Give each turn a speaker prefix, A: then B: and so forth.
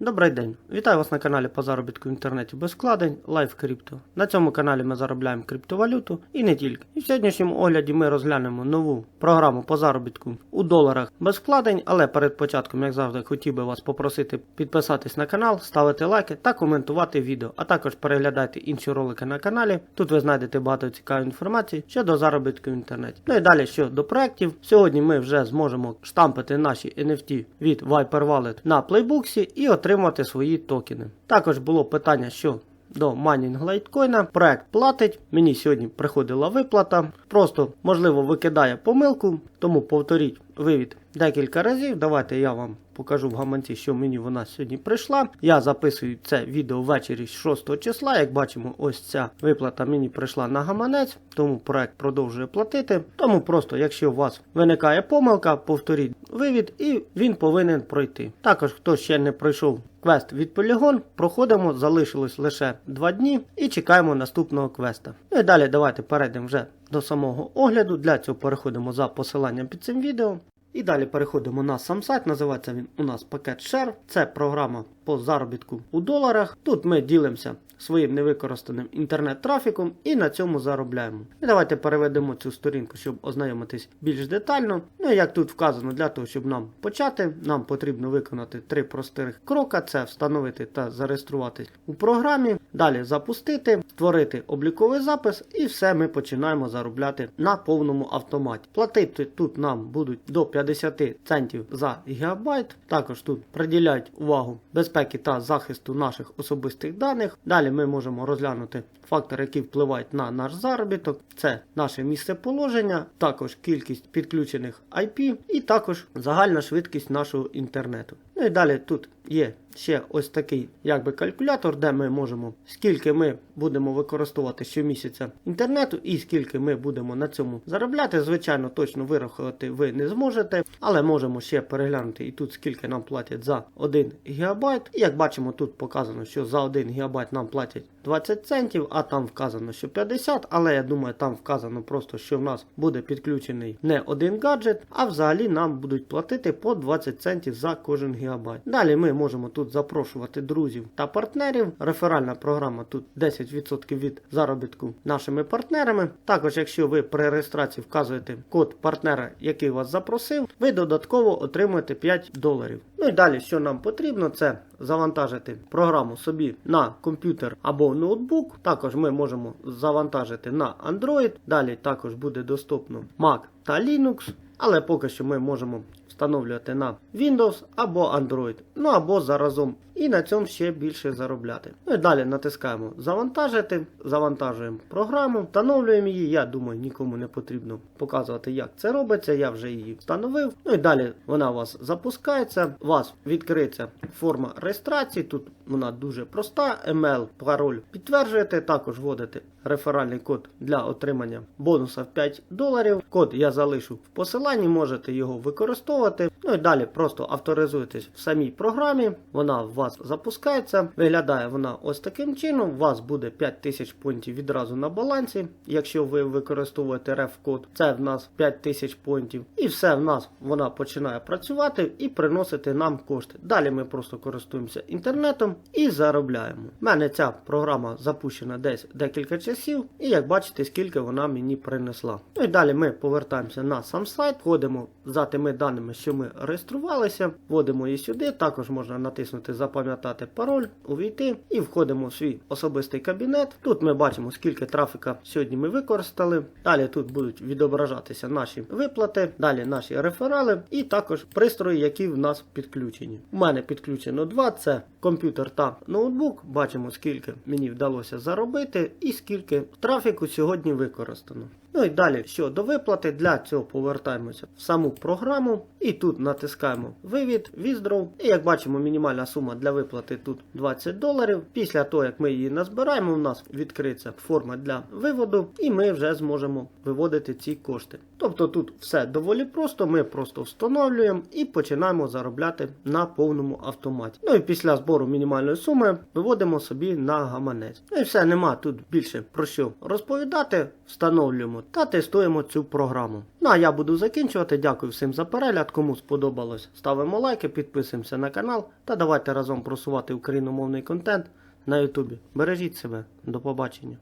A: Добрий день! Вітаю вас на каналі по заробітку в інтернеті без вкладень Live Crypto. На цьому каналі ми заробляємо криптовалюту і не тільки. І в сьогоднішньому огляді ми розглянемо нову програму по заробітку у доларах без вкладень, але перед початком, як завжди, хотів би вас попросити підписатись на канал, ставити лайки та коментувати відео, а також переглядайте інші ролики на каналі. Тут ви знайдете багато цікавої інформації щодо заробітку в інтернеті. Ну і далі щодо проєктів. Сьогодні ми вже зможемо штампити наші NFT від Viper Wallet на плейбуксі і отримати свої токени. Також було питання, що до майнінг лайткоїна проект платить. Мені сьогодні приходила виплата. Просто можливо викидає помилку, тому повторіть вивід декілька разів. Давайте я вам покажу в гаманці, що мені вона сьогодні прийшла. Я записую це відео ввечері 6 числа. Як бачимо, ось ця виплата мені прийшла на гаманець, тому проект продовжує платити. Тому просто, якщо у вас виникає помилка, повторіть вивід і він повинен пройти. Також, хто ще не пройшов квест від Polygon, проходимо, залишилось лише 2 дні і чекаємо наступного квеста. Ну і далі давайте перейдемо вже до самого огляду. Для цього переходимо за посиланням під цим відео. І далі переходимо на сам сайт. Називається він у нас пакет Share. Це програма по заробітку у доларах. Тут ми ділимося своїм невикористаним інтернет-трафіком і на цьому заробляємо. І давайте переведемо цю сторінку, щоб ознайомитись більш детально. Ну як тут вказано, для того, щоб нам почати, нам потрібно виконати три простих крока: це встановити та зареєструватись у програмі. Далі запустити, створити обліковий запис, і все ми починаємо заробляти на повному автоматі. Платити тут нам будуть до 50 центів за гігабайт. Також тут приділяють увагу безпеки та захисту наших особистих даних. Далі ми можемо розглянути фактори, які впливають на наш заробіток. Це наше місце положення, також кількість підключених IP і також загальна швидкість нашого інтернету. Ну і далі тут є ще ось такий якби калькулятор, де ми можемо скільки ми будемо використовувати щомісяця інтернету і скільки ми будемо на цьому заробляти. Звичайно, точно вирахувати ви не зможете, але можемо ще переглянути і тут скільки нам платять за 1 гігабайт. І як бачимо, тут показано, що за 1 гігабайт нам платять 20 центів, а там вказано, що 50, але я думаю, там вказано просто, що в нас буде підключений не один гаджет, а взагалі нам будуть платити по 20 центів за кожен гігабайт. Далі ми можемо тут запрошувати друзів та партнерів. Реферальна програма тут 10% від заробітку нашими партнерами. Також, якщо ви при реєстрації вказуєте код партнера, який вас запросив, ви додатково отримуєте 5 доларів. Ну і далі, що нам потрібно, це завантажити програму собі на комп'ютер або ноутбук. Також ми можемо завантажити на Android. Далі також буде доступно Mac та Linux. Але поки що ми можемо встановлювати на Windows або Android, ну або заразом. І на цьому ще більше заробляти. Ну і далі натискаємо завантажити, завантажуємо програму, встановлюємо її. Я думаю, нікому не потрібно показувати, як це робиться. Я вже її встановив. Ну і далі вона у вас запускається. У вас відкриється форма реєстрації. Тут вона дуже проста. Email, пароль підтверджуєте, також вводите реферальний код для отримання бонуса в 5 доларів. Код я залишу в посиланні, можете його використовувати. Ну і далі просто авторизуєтесь в самій програмі. Вона у вас запускається. Виглядає вона ось таким чином. У вас буде 5000 понтів відразу на балансі. Якщо ви використовуєте реф-код, це в нас 5000 понтів. І все в нас вона починає працювати і приносити нам кошти. Далі ми просто користуємося інтернетом і заробляємо. У мене ця програма запущена десь декілька часів, і як бачите, скільки вона мені принесла. Ну і далі ми повертаємося на сам сайт, входимо за тими даними, що ми реєструвалися, вводимо її сюди. Також можна натиснути Запам'ятати пароль, увійти і входимо в свій особистий кабінет. Тут ми бачимо, скільки трафіка сьогодні ми використали. Далі тут будуть відображатися наші виплати, далі наші реферали, і також пристрої, які в нас підключені. У мене підключено два: це комп'ютер та ноутбук. Бачимо, скільки мені вдалося заробити, і скільки трафіку сьогодні використано. Ну і далі щодо виплати, для цього повертаємося в саму програму і тут натискаємо вивід, withdraw. І як бачимо, мінімальна сума для для виплати тут 20 доларів. Після того, як ми її назбираємо, у нас відкриться форма для виводу, і ми вже зможемо виводити ці кошти. Тобто тут все доволі просто, ми просто встановлюємо і починаємо заробляти на повному автоматі. Ну і після збору мінімальної суми виводимо собі на гаманець. Ну і все, нема тут більше про що розповідати. Встановлюємо та тестуємо цю програму. Ну а я буду закінчувати. Дякую всім за перегляд. Кому сподобалось, ставимо лайки, підписуємося на канал та давайте разом вам просувати україномовний контент на Ютубі. Бережіть себе, до побачення.